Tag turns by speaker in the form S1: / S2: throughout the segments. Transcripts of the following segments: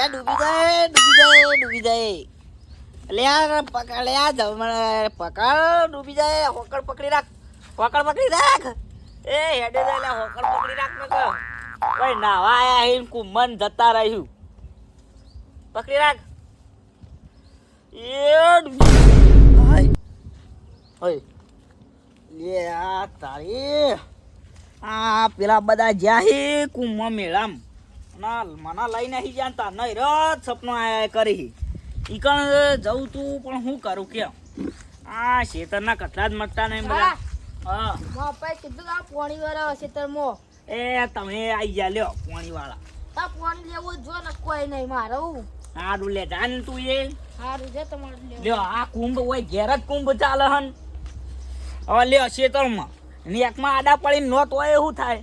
S1: અલ્યા, ડૂબી જાય ડૂબી જાય ડૂબી જાય. અલ્યા પકડ લ્યા જમણ, પકડ, ડૂબી જાય હોકડ પકડી રાખ હોકડ પકડી રાખ. એ હેડે જાય લ્યા હોકડ પકડી રાખ મેં કહ્યું. ઓય, નાવા આયા હે, કુંભન જતા રહ્યું. પકડી રાખ. એ ડૂબી હાય લે આ તારી, આ પેલા બધા જ્યાં હે, કુંભ મેળામ. ના મને લઈને અહીં જાણતા નહીં રજ સપનું આયા કરી. ઈ કણ જવું તું પણ હું કરું કેમ? આ શેતરના કટલા જ મટતા નહીં બધા. હા.
S2: પપ્પાએ કીધું આ પોણી વાળા
S1: એ તમે આઈ જા લ્યો પાણી વાળા
S2: આ પોણી લેવું જો ને કોઈ નહીં મારું
S1: સારું લે જાન તું એ.
S2: સારું છે તમારે
S1: લ્યો આ કુંભ હોય ઘેર જ કુંભ ચાલે હન. હવે લ્યો શેતરમાં. ની એકમાં આડા પડીને નોત હોય એવું થાય.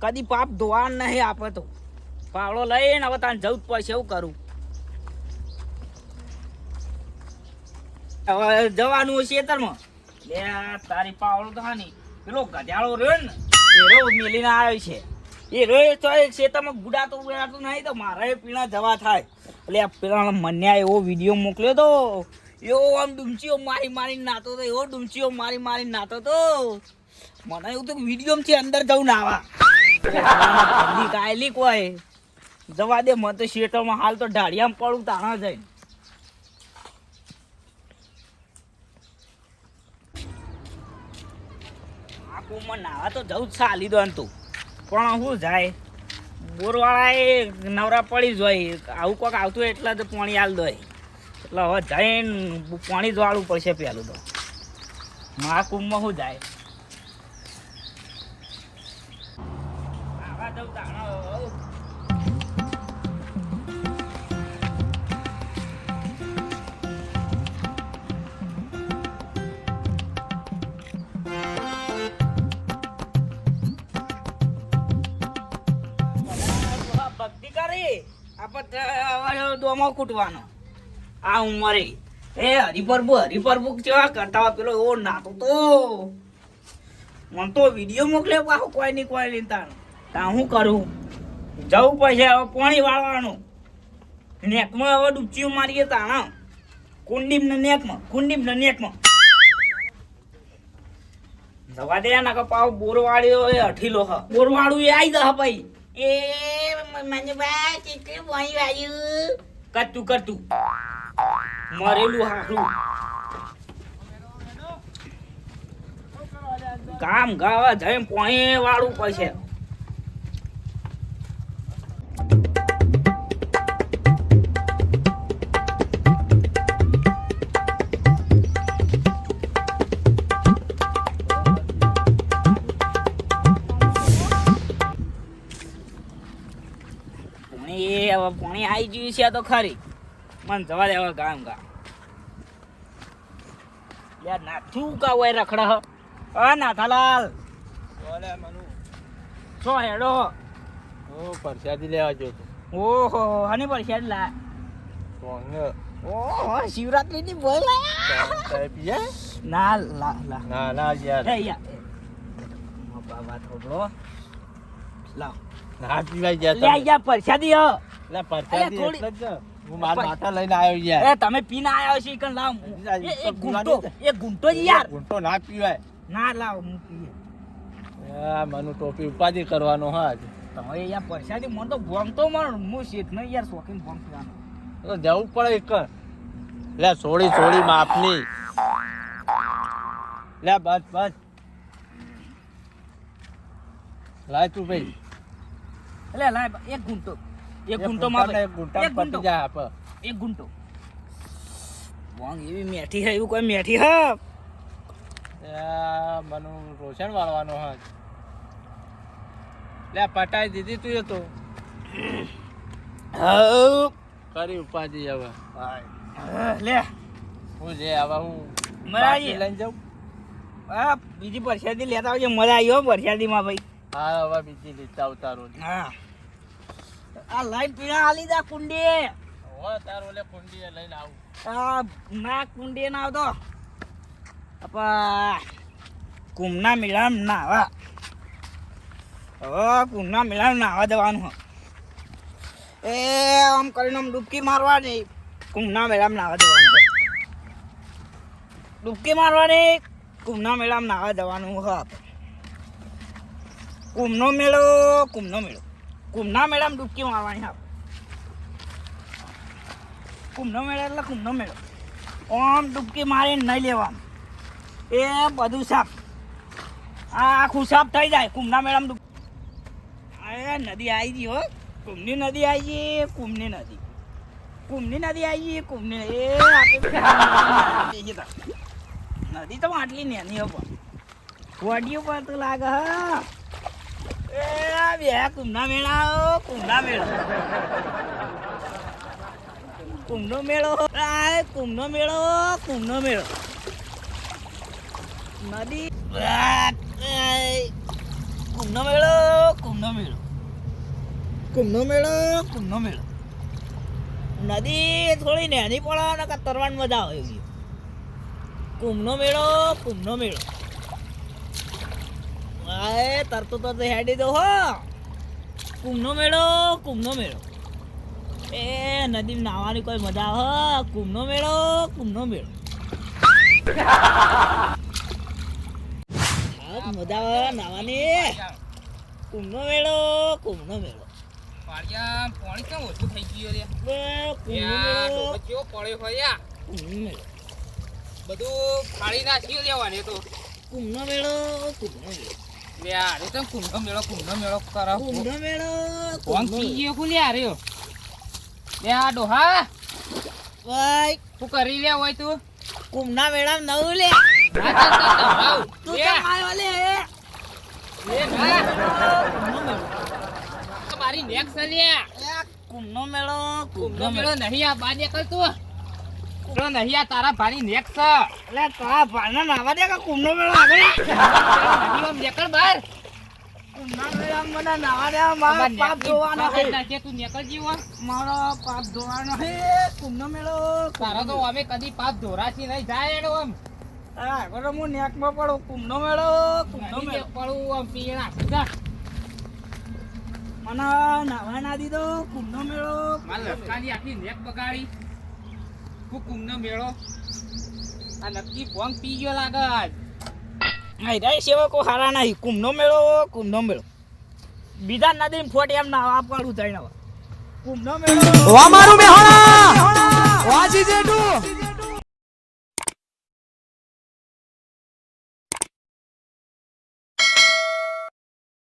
S1: કદી પાપ ધોવા નહીં આપે તો. પાવડો લઈને હવે તાને જવું પડશે, એવું કરું. હવે જવાનું હોય ખેતરમાં. લે તારી પાવડો તો હાની. પેલો ગધેડો રહ્યો ને, એ રહ્યો મેલીને આવ્યો છે. એ રહ્યો તો એ ખેતરમાં ગુડાતો ગુડાતો નહીં તો મારે પીણા જવા થાય. એટલે આ પેલા મન્યા એવો વીડિયો મોકલ્યો તો, એવો આમ ડુમચીઓ મારી મારી નાતો તો, એવો ડુમચીઓ મારી મારી નાતો તો. મને એવું તો વીડિયો છે અંદર જવું નાવા આવા. કાયલી કોઈ. જવા દે, મને તો શેટરમાં હાલ તો ઢાળિયામાં પડું, તાણા જઈને. આ કુંભમાં નાવા તો જવું જ ચાલી દો તું. પણ શું જાય? બોરવાળા એ નવરા પડી જ હોય આવું કોક આવતું એટલે તો પાણી હાલ દો એટલે હવે જઈને પાણી જ પડશે પહેલું તો. મહાકુંભમાં શું જાય? આપણે દોમો કૂટવાનો. આ ઉંમરે. એ હરિપરબુ હરિપરબુ કેવા કરતા હોય પેલો એવો નાતો તો. મને તો વીડિયો મોકલ્યો પાછો કોઈ નહીં કોઈ નહીં તા હું કરું? જવું પડશે હવે પાણી વાળવાનું. નેકમાં હવે ડૂબચીઓ મારીએ તાણા કુંડીમ ને નેકમાં, કુંડીમ ને નેકમાં. જવા દે ના પાવ બોરવાળ્યો એ અઠીલો હ. બોરવાળું એ આઈ જા ભાઈ. એ, મને બા ચીકરી પાણી વાળ્યું કરતું કરતું. મરેલું હારું કામ ગાવા જઈને પાણી વાળું પડશે. એ આવી ગયું છે તો ખરી. મને જવા દે હવે ગામ ગા યાર નાથું કા હોય રખડા અ નાથાલાલ.
S3: બોલે મનુ.
S1: છો હેડો
S3: ઓ પરસાદી લેવા જો
S1: ઓહો હની પર શેડ લા
S3: કોંગ
S1: ઓહો શિવરાત્રી ની બોલ લાયા ના લા લા.
S3: ના ના યાર.
S1: એ યા બાબા થોડો લાવ.
S3: ના પીવા ગયા
S1: લે
S3: તમે
S1: પરસાદી હ.
S3: લે પરસાદી એટલે જ હું મારા
S1: પર-
S3: લઈને આવ્યો યાર.
S1: તમે પીને આયા છો ઈકન લાવ.
S3: યા,
S1: એ
S3: તો
S1: એક ગુંટો એક ગુંટો યાર.
S3: ના પીવાય.
S1: ના લાવ હું પીએ.
S3: મનુ ટોપી ઉપાધિ કરવાનો હા
S1: તમે યાર પરસાદી મને તો ભોંગતો મણ હું શેઠ નહીં યાર શોખીન ભોંગ પીવાનો.
S3: જવું પડે એક. લે સોળી સોળી માપની લે બસ બસ. લાય તું ભાઈ.
S1: એટલે લાય એક ગુંટો. એક ગુંટો
S3: એક
S1: માં
S3: એક ગુંટામાં
S1: ગુંટો.
S3: પતી જાય આપે.
S1: એક ગુંટો. ભોંગ એવી મેઠી હે એવું કોઈ મેઠી હ?
S3: મનુ રોશન વાળવાનો હ. લે પટાઈ દીધી તું એ તો. કરી ઉપાધિ હવે.
S1: લે.
S3: હું જે હવે હું
S1: આવી.
S3: બાકી લઈને જાઉં?
S1: આ બીજી પરસાદી લેતા આવજે. મજા આવી હો પરસાદીમાં ભાઈ.
S3: હા હવે બીજી લેતા આવતા રોજ.
S1: હા. આ લાઈન પીણા આલી દા કુંડી
S3: હો તાર ઓલે કુંડીએ લઈને આવું.
S1: આ ના કુંડી ના આવતો. આપા કુમના મેળામ નાવા. હવે કુમના મેળામ નાવા જવાનું હો. એ આમ કરીને આમ ડૂબકી મારવાની. કુંભના મેળામાં નાવા દેવાનું. ડૂબકી મારવાની કુંભના મેળામાં નાવા દેવાનું હ. કુંભનો મેળો કુંભનો મેળો. કુંભના મેળામાં ડૂબકી મારવાની હા. કુંભનો મેળો એટલે કુંભનો મેળો. ઓમ ડૂબકી મારીને નહીં લેવા એ બધું સાફ. આ આખું સાફ થઈ જાય કુંભના મેળામાં ડૂબ નદી આવી ગઈ હો. કુંભની નદી આવી ગઈ કુંભની નદી. કુંભની નદી આવી ગઈ કુંભની એ. નદી તો. આટલી નેની હો પણ. વડિયું પર તો લાગે હા. એ બે કુંભના મેળા કુંભના કુંભનો મેળો. કુંભનો નદી કુંભનો મેળો કુંભનો મેળો. કુંભનો મેળો કુંભનો મેળો. નદી થોડી નેની પડે ને તરવાની મજા આવે એવી. કુંભનો મેળો કુંભનો મેળો. આય તરતો તરતો હેડી દો હો. કુંભનો મેળો કુંભનો મેળો. એ નદીમાં નાહવાની કોઈ મજા હો. કુંભનો મેળો કુંભનો મેળો. મજા આવે નાહવાની. કુંભનો મેળો કુંભનો મેળો.
S4: પાડિયા પાણી કેમ ઓછું થઈ ગયું રે?
S1: કુંભનો મેળો.
S4: પડ્યો હોય
S1: કુંભનો મેળો.
S4: બધું ફાળી નાખ્યું લેવાને તો.
S1: કુંભનો મેળો કુંભનો મેળો.
S4: લે આ રે તમ કુંભનો મેળો કુંભનો મેળો કરો.
S1: કુંભનો મેળો
S4: કોણ પી
S1: મેળો.
S4: ગયો કુ લે આ રહ્યો? લે આ ડોહા.
S1: ભાઈ
S4: તું કરી લે હોય તું?
S1: કુંભના મેળામાં નવું લે. તું તો આવ્યો લે. મેળો
S4: આ મારી નેક છે લે
S1: એ કુંભનો મેળો
S4: કુંભનો મેળો નહીં આ બાજે કર તું પેલો નહીં આ તારા ભાની નેક છે.
S1: એટલે તારા ભાના નાવા દે કે કુંભનો મેળો આગળ
S4: પેલો નહીં બહાર.
S1: કુંભના મેળામાં મને નાવા દે મારો પાપ
S4: નેકની
S1: ધોવાનો
S4: ભાગી નાખે, તું નીકળ જીવો
S1: મારો પાપ ધોવાનો છે કુંભનો મેળો
S4: તારો તો અમે કદી પાપ ધોરાશી નહીં જાય એનો આમ.
S1: આગળ હું નેકમાં પડું કુંભનો મેળો કુંભનો મેળો.
S4: પડું આમ પીણા. જા.
S1: મને નાવા ના દીધો કુંભનો મેળો
S4: મારા લટકાની આખી નેક બગાડી. હું કુંભનો મેળો. આ નક્કી ભોંગ પી ગયો લાગે આજ.
S1: હાઈ સેવકો હારા નહીં. કુંભનો મેળો કુંભનો મેળો. બીજા નદી ફોટ એમ ના આપવાનું થાય ને કુંભનો મેળો.
S3: અમારું મેહોણા વાજી જેટું